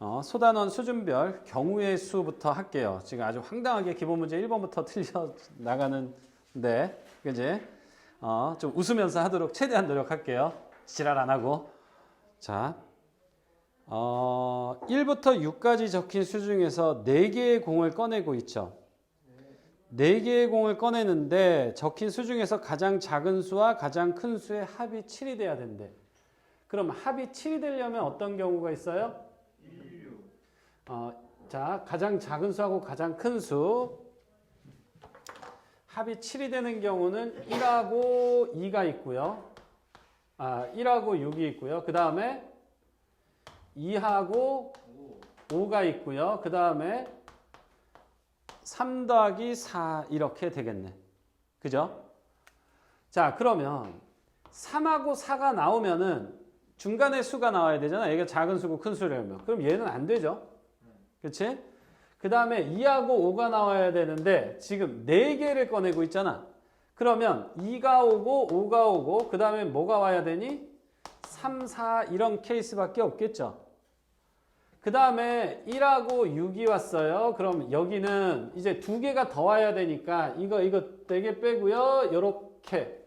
어, 소단원 수준별 경우의 수부터 할게요. 지금 아주 황당하게 기본 문제 1번부터 틀려 나가는데, 그지? 어, 좀 웃으면서 하도록 최대한 노력할게요. 지랄 안 하고. 자, 어, 1부터 6까지 적힌 수 중에서 4개의 공을 꺼내고 있죠. 4개의 공을 꺼내는데 적힌 수 중에서 가장 작은 수와 가장 큰 수의 합이 7이 돼야 된대. 그럼 합이 7이 되려면 어떤 경우가 있어요? 어, 자, 가장 작은 수하고 가장 큰 수. 합이 7이 되는 경우는 1하고 2가 있고요. 아, 1하고 6이 있고요. 그 다음에 2하고 5가 있고요. 그 다음에 3 더하기 4 이렇게 되겠네. 그죠? 자, 그러면 3하고 4가 나오면은 중간에 수가 나와야 되잖아. 얘가 작은 수고 큰 수라면. 그럼 얘는 안 되죠. 그치? 그 다음에 2하고 5가 나와야 되는데 지금 4개를 꺼내고 있잖아. 그러면 2가 오고 5가 오고 그 다음에 뭐가 와야 되니? 3, 4 이런 케이스밖에 없겠죠. 그 다음에 1하고 6이 왔어요. 그럼 여기는 이제 두 개가 더 와야 되니까 이거 이거 4개 빼고요. 요렇게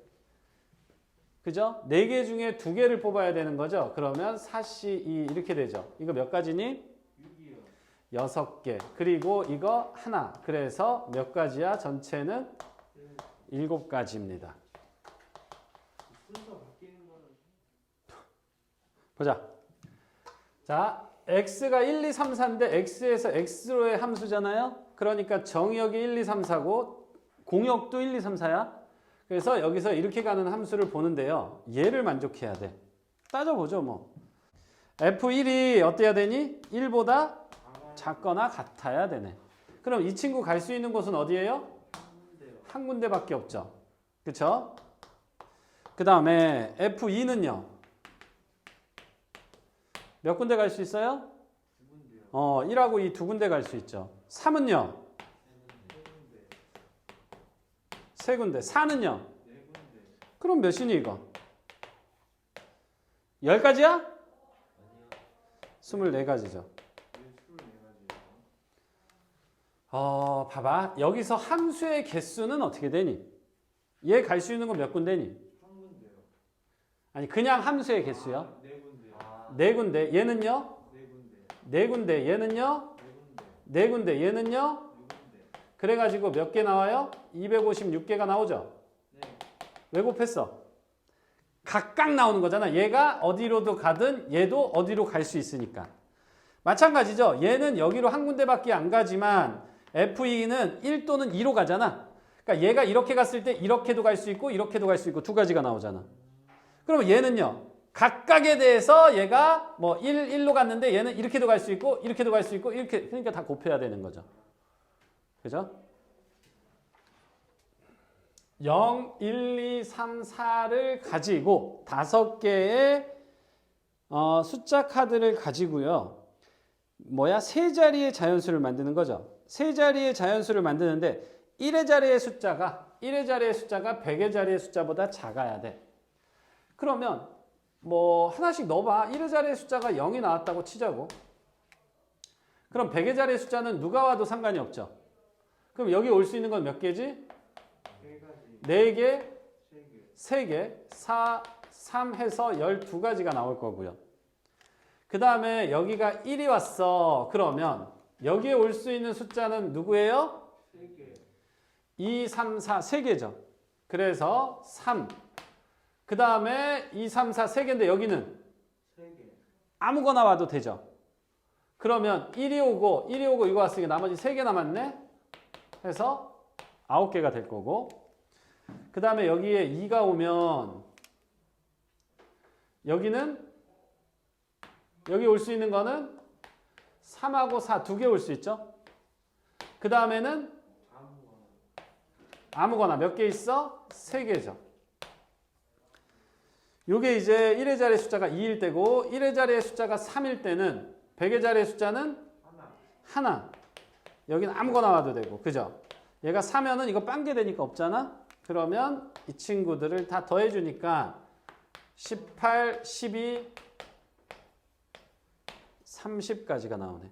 그죠? 4개 중에 두 개를 뽑아야 되는 거죠. 그러면 4C 2 이렇게 되죠. 이거 몇 가지니? 6개. 그리고 이거 하나. 그래서 몇 가지야? 전체는 7가지입니다. 보자. 자, x가 1, 2, 3, 4인데 x에서 x로의 함수잖아요. 그러니까 정역이 1, 2, 3, 4고 공역도 1, 2, 3, 4야. 그래서 여기서 이렇게 가는 함수를 보는데요. 얘를 만족해야 돼. 따져보죠, 뭐. f1이 어때야 되니? 1보다 작거나 같아야 되네. 그럼 이 친구 갈 수 있는 곳은 어디예요? 한 군데밖에 없죠. 그쵸? 그 다음에 F2는요. 몇 군데 갈 수 있어요? 어, 1하고 2 두 군데 갈 수 있죠. 3은요? 세 군데. 4는요? 그럼 몇이니 이거? 10가지야? 24가지죠. 어, 봐봐. 여기서 함수의 개수는 어떻게 되니? 얘 갈 수 있는 건 몇 군데니? 아니, 그냥 함수의 개수요? 네 군데. 얘는요? 네 군데. 얘는요? 네 군데. 얘는요? 그래가지고 몇 개 나와요? 256개가 나오죠? 왜 곱했어? 각각 나오는 거잖아. 얘가 어디로도 가든 얘도 어디로 갈 수 있으니까. 마찬가지죠. 얘는 여기로 한 군데밖에 안 가지만 F2는 1 또는 2로 가잖아. 그러니까 얘가 이렇게 갔을 때 이렇게도 갈 수 있고 이렇게도 갈 수 있고 두 가지가 나오잖아. 그러면 얘는요. 각각에 대해서 얘가 뭐 1, 1로 갔는데 얘는 이렇게도 갈 수 있고 이렇게도 갈 수 있고 이렇게 그러니까 다 곱해야 되는 거죠. 그죠? 0, 1, 2, 3, 4를 가지고 다섯 개의 어, 숫자 카드를 가지고요. 뭐야? 세 자리의 자연수를 만드는 거죠. 세 자리의 자연수를 만드는데 1의 자리의 숫자가 1의 자리의 숫자가 100의 자리의 숫자보다 작아야 돼. 그러면 뭐 하나씩 넣어봐. 1의 자리의 숫자가 0이 나왔다고 치자고. 그럼 100의 자리의 숫자는 누가 와도 상관이 없죠. 그럼 여기 올 수 있는 건 몇 개지? 4개, 3개, 4, 3 해서 12가지가 나올 거고요. 그 다음에 여기가 1이 왔어. 그러면 여기에 올 수 있는 숫자는 누구예요? 2, 3, 4, 3개죠. 그래서 3. 그 다음에 2, 3, 4, 3개인데 여기는 아무거나 와도 되죠. 그러면 1이 오고 1이 오고 이거 왔으니까 나머지 3개 남았네. 해서 9개가 될 거고 그 다음에 여기에 2가 오면 여기는 여기 올 수 있는 거는 3하고 4 두 개 올 수 있죠. 그 다음에는 아무거나 몇 개 있어? 세 개죠. 요게 이제 1의 자리 숫자가 2일 때고 1의 자리의 숫자가 3일 때는 100의 자리의 숫자는 하나. 여기는 아무거나 와도 되고. 그죠? 얘가 4면은 이거 빵개 되니까 없잖아? 그러면 이 친구들을 다 더해 주니까 18, 12, 30까지가 나오네.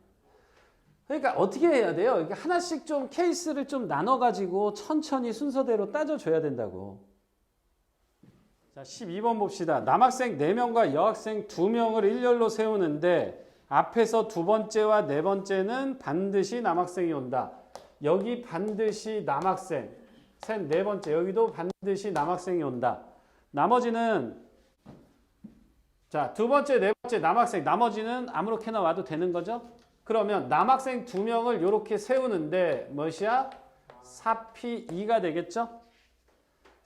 그러니까 어떻게 해야 돼요? 이게 하나씩 좀 케이스를 좀 나눠가지고 천천히 순서대로 따져줘야 된다고. 자, 12번 봅시다. 남학생 4명과 여학생 2명을 일렬로 세우는데 앞에서 두 번째와 네 번째는 반드시 남학생이 온다. 여기 반드시 남학생. 셋, 네 번째. 여기도 반드시 남학생이 온다. 나머지는 자, 두 번째, 네 번째 남학생. 나머지는 아무렇게나 와도 되는 거죠? 그러면 남학생 두 명을 이렇게 세우는데 무엇이야? 4P2가 되겠죠?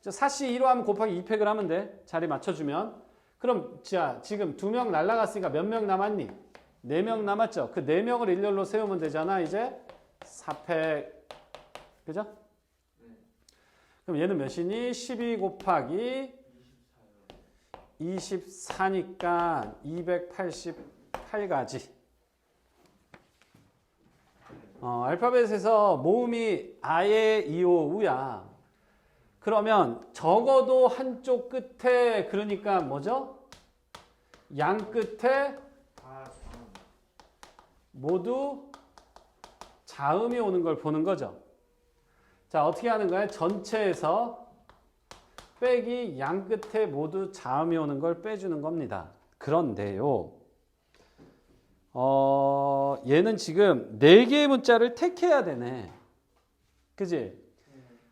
4C2로 하면 곱하기 2팩을 하면 돼. 자리 맞춰주면. 그럼 자 지금 두 명 날라갔으니까 몇 명 남았니? 네 명 남았죠? 그 네 명을 일렬로 세우면 되잖아. 이제 4팩. 그죠? 그럼 얘는 몇이니? 12 곱하기 24니까 288가지. 어, 알파벳에서 모음이 아예, 이오, 우야. 그러면 적어도 한쪽 끝에 그러니까 뭐죠? 양 끝에. 모두 자음이 오는 걸 보는 거죠. 자, 어떻게 하는 거야? 전체에서 빼기 양 끝에 모두 자음이 오는 걸 빼주는 겁니다. 그런데요. 어, 얘는 지금 네 개의 문자를 택해야 되네. 그지?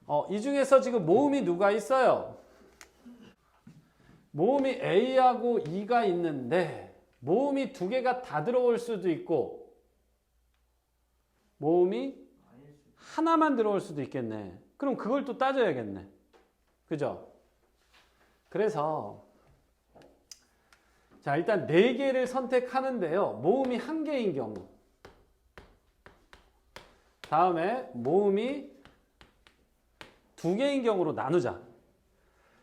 어, 이 중에서 지금 모음이 누가 있어요? 모음이 A하고 E가 있는데 모음이 두 개가 다 들어올 수도 있고 모음이 하나만 들어올 수도 있겠네. 그럼 그걸 또 따져야겠네. 그죠? 그래서 자 일단 네 개를 선택하는데요. 모음이 한 개인 경우 다음에 모음이 두 개인 경우로 나누자.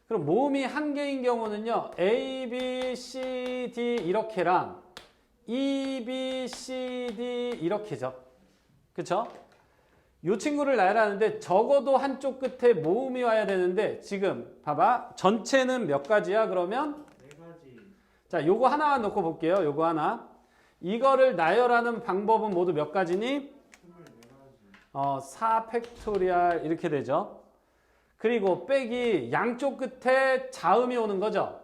그럼 모음이 한 개인 경우는요. A, B, C, D 이렇게랑 E, B, C, D 이렇게죠. 그쵸? 이 친구를 나열하는데 적어도 한쪽 끝에 모음이 와야 되는데 지금 봐봐. 전체는 몇 가지야? 그러면 네 가지. 자, 요거 하나만 놓고 볼게요. 요거 하나. 이거를 나열하는 방법은 모두 몇 가지니? 가지. 어, 4 팩토리얼 이렇게 되죠. 그리고 빼기 양쪽 끝에 자음이 오는 거죠.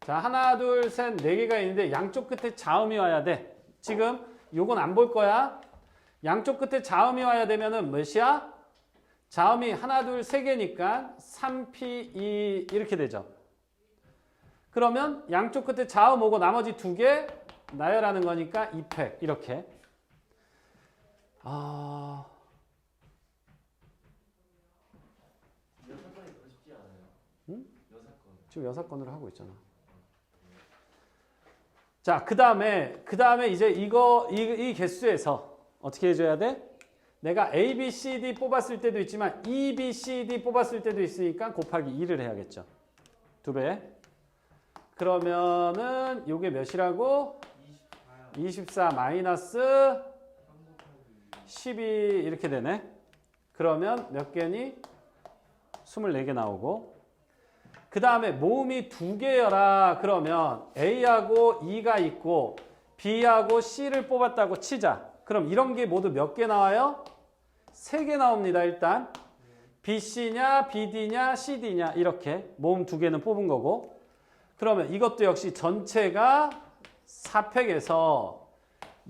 자, 하나, 둘, 셋, 네 개가 있는데 양쪽 끝에 자음이 와야 돼. 지금 요건 안 볼 거야. 양쪽 끝에 자음이 와야 되면은 몇이야? 자음이 하나, 둘, 세 개니까 3P2 이렇게 되죠. 그러면 양쪽 끝에 자음 오고 나머지 두 개 나열하는 거니까 2팩 이렇게. 아? 응? 지금 여섯 건으로 하고 있잖아. 자, 그 다음에, 그 다음에 이제 이거, 이, 이 개수에서 어떻게 해줘야 돼? 내가 A, B, C, D 뽑았을 때도 있지만 E, B, C, D 뽑았을 때도 있으니까 곱하기 2를 해야겠죠. 두 배. 그러면은 요게 몇이라고? 24요. 24 마이너스 3 곱하기 12 이렇게 되네. 그러면 몇 개니? 24개 나오고. 그 다음에 모음이 두 개여라. 그러면 A하고 E가 있고 B하고 C를 뽑았다고 치자. 그럼 이런 게 모두 몇 개 나와요? 세 개 나옵니다. 일단 BC냐, BD냐, CD냐 이렇게 모음 두 개는 뽑은 거고. 그러면 이것도 역시 전체가 4팩에서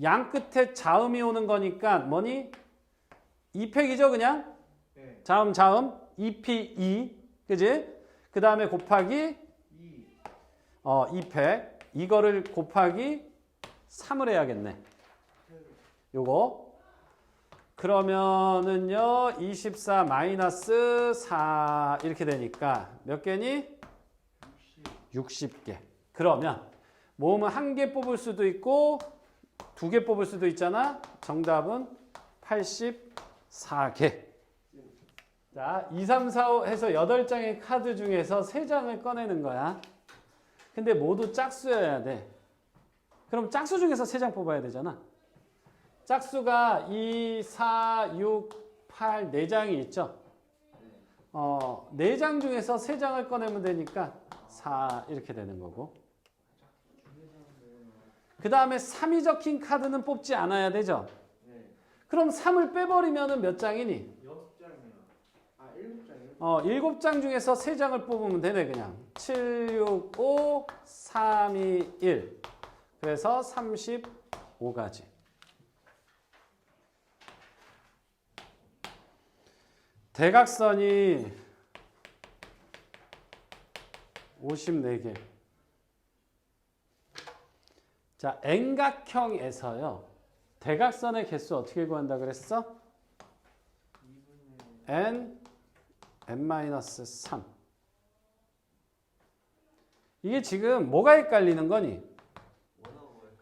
양 끝에 자음이 오는 거니까 뭐니? 2팩이죠 그냥? 네. 자음 자음 2P2 그지? 그 다음에 곱하기 2. 어 2팩 이거를 곱하기 3을 해야겠네 요거 그러면은요 24 마이너스 4 이렇게 되니까 몇 개니? 60. 60개 그러면 모음은 한 개 뽑을 수도 있고 두 개 뽑을 수도 있잖아 정답은 84개 자, 2, 3, 4, 5 해서 8장의 카드 중에서 3장을 꺼내는 거야. 근데 모두 짝수여야 돼. 그럼 짝수 중에서 3장 뽑아야 되잖아. 짝수가 2, 4, 6, 8, 4장이 있죠. 어, 4장 중에서 3장을 꺼내면 되니까 4 이렇게 되는 거고. 그 다음에 3이 적힌 카드는 뽑지 않아야 되죠. 네. 그럼 3을 빼버리면 몇 장이니? 여섯 장이요. 아 일곱 장이요? 어, 7장 중에서 3장을 뽑으면 되네 그냥. 7, 6, 5, 3, 2, 1. 그래서 35가지. 대각선이 54개. 자, N각형에서요. 대각선의 개수 어떻게 구한다 그랬어? N n-3 이게 지금 뭐가 헷갈리는 거니?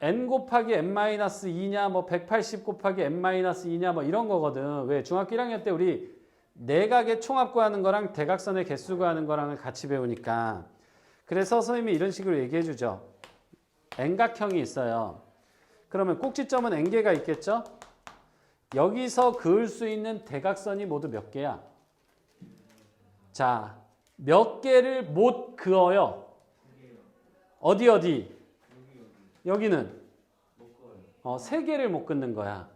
n 곱하기 n-2냐 뭐 180 곱하기 n-2냐 뭐 이런 거거든. 왜? 중학교 1학년 때 우리 내각의 총합 구하는 거랑 대각선의 개수 구하는 거랑을 같이 배우니까. 그래서 선생님이 이런 식으로 얘기해 주죠. n각형이 있어요. 그러면 꼭지점은 n개가 있겠죠? 여기서 그을 수 있는 대각선이 모두 몇 개야? 자, 몇 개를 못 그어요. 어디 어디? 여기는 어, 세 개를 못 긋는 거야.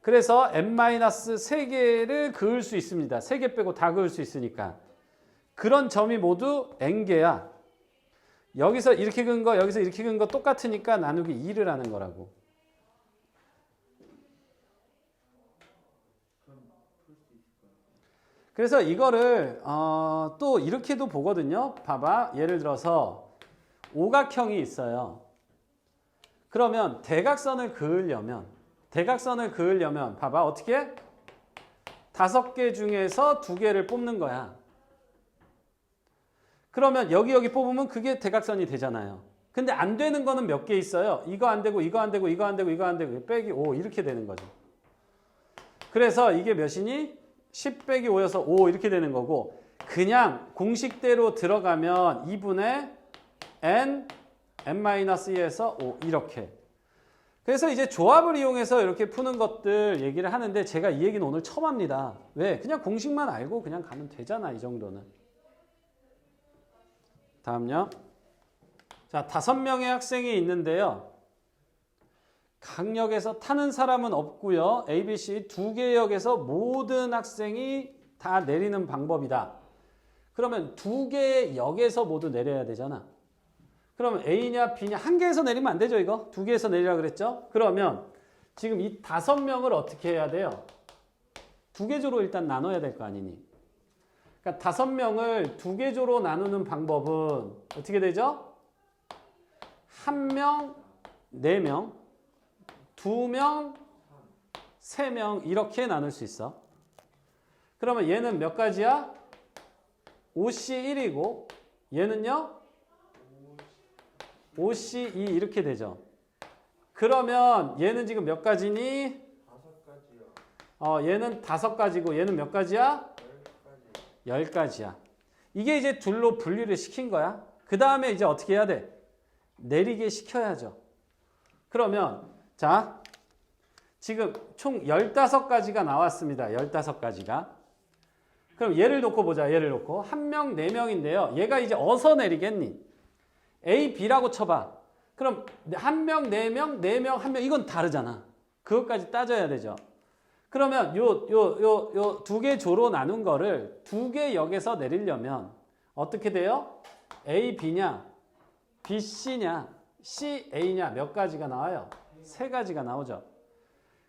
그래서 n-세 개를 그을 수 있습니다. 세개 빼고 다 그을 수 있으니까. 그런 점이 모두 n개야. 여기서 이렇게 그은 거, 여기서 이렇게 그은 거 똑같으니까 나누기 2를 하는 거라고. 그래서 이거를 어, 또 이렇게도 보거든요. 봐봐. 예를 들어서 오각형이 있어요. 그러면 대각선을 그으려면 대각선을 그으려면 봐봐. 어떻게? 다섯 개 중에서 두 개를 뽑는 거야. 그러면 여기 여기 뽑으면 그게 대각선이 되잖아요. 근데 안 되는 거는 몇 개 있어요. 이거 안 되고 이거 안 되고 이거 안 되고 이거 안 되고 빼기 5 이렇게 되는 거죠. 그래서 이게 몇이니? 10 빼기 5여서 5 이렇게 되는 거고 그냥 공식대로 들어가면 2분의 n n-2에서 5 이렇게. 그래서 이제 조합을 이용해서 이렇게 푸는 것들 얘기를 하는데 제가 이 얘기는 오늘 처음 합니다. 왜? 그냥 공식만 알고 그냥 가면 되잖아 이 정도는. 다음요. 자 다섯 명의 학생이 있는데요 강역에서 타는 사람은 없고요. ABC 두 개 역에서 모든 학생이 다 내리는 방법이다. 그러면 두 개의 역에서 모두 내려야 되잖아. 그러면 A냐 B냐 한 개에서 내리면 안 되죠, 이거? 두 개에서 내리라 그랬죠? 그러면 지금 이 다섯 명을 어떻게 해야 돼요? 두 개 조로 일단 나눠야 될 거 아니니? 그러니까 다섯 명을 두 개 조로 나누는 방법은 어떻게 되죠? 한 명, 네 명, 두 명, 세 명 이렇게 나눌 수 있어. 그러면 얘는 몇 가지야? 5C1이고 얘는요? 5C2 이렇게 되죠. 그러면 얘는 지금 몇 가지니? 어, 얘는 다섯 가지고 얘는 몇 가지야? 열 가지. 열 가지야. 이게 이제 둘로 분리를 시킨 거야. 그 다음에 이제 어떻게 해야 돼? 내리게 시켜야죠. 그러면 자, 지금 총 15가지가 나왔습니다. 15가지가. 그럼 얘를 놓고 보자. 얘를 놓고. 한 명, 네 명인데요. 얘가 이제 어서 내리겠니? A, B라고 쳐봐. 그럼 한 명, 네 명, 네 명, 한 명. 이건 다르잖아. 그것까지 따져야 되죠. 그러면 요, 요, 요, 요 두 개 조로 나눈 거를 두 개 역에서 내리려면 어떻게 돼요? A, B냐? B, C냐? C, A냐? 몇 가지가 나와요? 세 가지가 나오죠.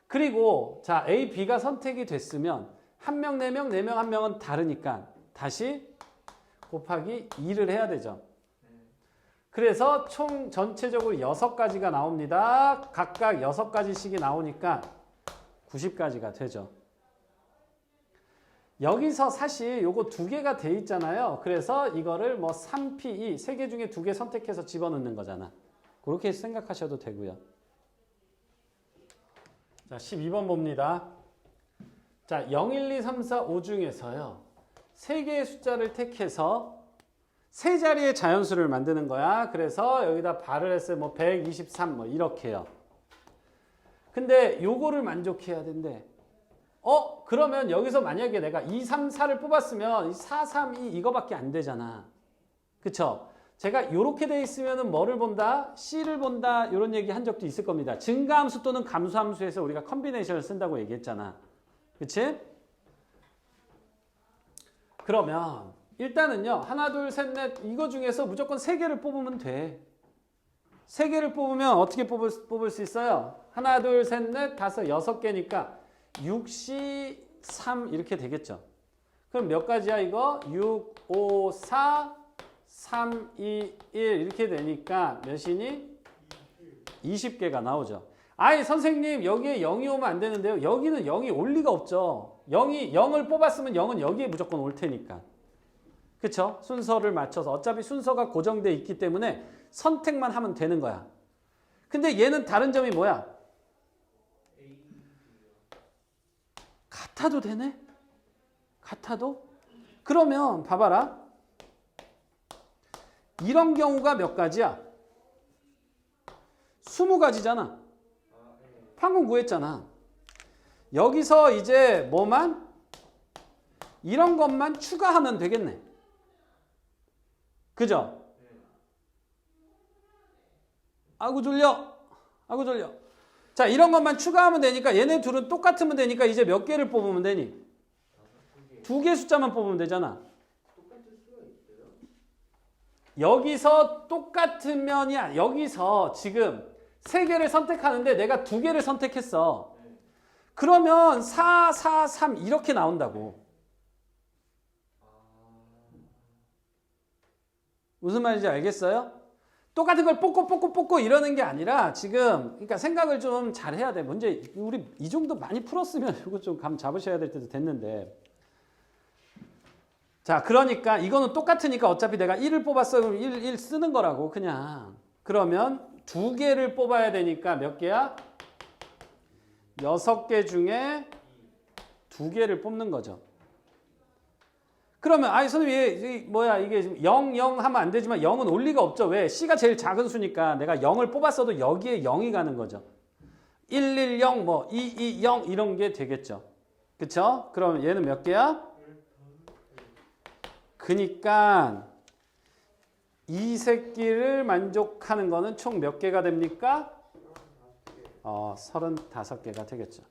그리고 자 A, B가 선택이 됐으면 한 명, 네 명, 네 명, 한 명은 다르니까 다시 곱하기 2를 해야 되죠. 그래서 총 전체적으로 여섯 가지가 나옵니다. 각각 여섯 가지씩이 나오니까 90가지가 되죠. 여기서 사실 요거 두 개가 돼 있잖아요. 그래서 이거를 뭐 3P2 세개 중에 두 개 선택해서 집어넣는 거잖아. 그렇게 생각하셔도 되고요. 자, 12번 봅니다. 자, 0, 1, 2, 3, 4, 5 중에서요. 세 개의 숫자를 택해서 세 자리의 자연수를 만드는 거야. 그래서 여기다 발을 했어요. 뭐 123, 뭐 이렇게요. 근데 요거를 만족해야 된대. 어? 그러면 여기서 만약에 내가 2, 3, 4를 뽑았으면 이 4, 3, 2 이거밖에 안 되잖아. 그쵸? 제가 이렇게 돼 있으면은 뭐를 본다? C를 본다. 이런 얘기 한 적도 있을 겁니다. 증가함수 또는 감수함수에서 우리가 컨비네이션을 쓴다고 얘기했잖아. 그치? 그러면 일단은요. 하나, 둘, 셋, 넷 이거 중에서 무조건 세 개를 뽑으면 돼. 세 개를 뽑으면 어떻게 뽑을, 수- 뽑을 수 있어요? 하나, 둘, 셋, 넷, 다섯, 여섯 개니까 6C, 3 이렇게 되겠죠. 그럼 몇 가지야 이거? 6, 5, 4, 3, 2, 1 이렇게 되니까 몇이니? 20개가 나오죠. 아니 선생님 여기에 0이 오면 안 되는데요. 여기는 0이 올 리가 없죠. 0이 0을 뽑았으면 0은 여기에 무조건 올 테니까. 그쵸? 순서를 맞춰서 어차피 순서가 고정돼 있기 때문에 선택만 하면 되는 거야. 근데 얘는 다른 점이 뭐야? 같아도 되네? 같아도? 그러면 봐봐라. 이런 경우가 몇 가지야? 20가지잖아. 방금 구했잖아. 여기서 이제 뭐만? 이런 것만 추가하면 되겠네. 그죠? 아구 졸려. 아구 졸려. 자, 이런 것만 추가하면 되니까 얘네 둘은 똑같으면 되니까 이제 몇 개를 뽑으면 되니? 두 개 숫자만 뽑으면 되잖아. 여기서 똑같으면이 야. 여기서 지금 세 개를 선택하는데 내가 두 개를 선택했어. 그러면 4, 4, 3 이렇게 나온다고. 무슨 말인지 알겠어요? 똑같은 걸 뽑고 뽑고 뽑고 이러는 게 아니라 지금 그러니까 생각을 좀 잘해야 돼. 문제 우리 이 정도 많이 풀었으면 이거 좀 감 잡으셔야 될 때도 됐는데. 자, 그러니까 이거는 똑같으니까 어차피 내가 1을 뽑았어. 그럼 1, 1 쓰는 거라고 그냥. 그러면 두 개를 뽑아야 되니까 몇 개야? 여섯 개 중에 두 개를 뽑는 거죠. 그러면 아니 선생님 얘, 이 뭐야 이게 지금 0, 0 하면 안 되지만 0은 올 리가 없죠. 왜? C가 제일 작은 수니까 내가 0을 뽑았어도 여기에 0이 가는 거죠. 1, 1, 0, 뭐 2, 2, 0 이런 게 되겠죠. 그쵸? 그러면 얘는 몇 개야? 그니까 이 새끼를 만족하는 거는 총 몇 개가 됩니까? 어, 35개가 되겠죠.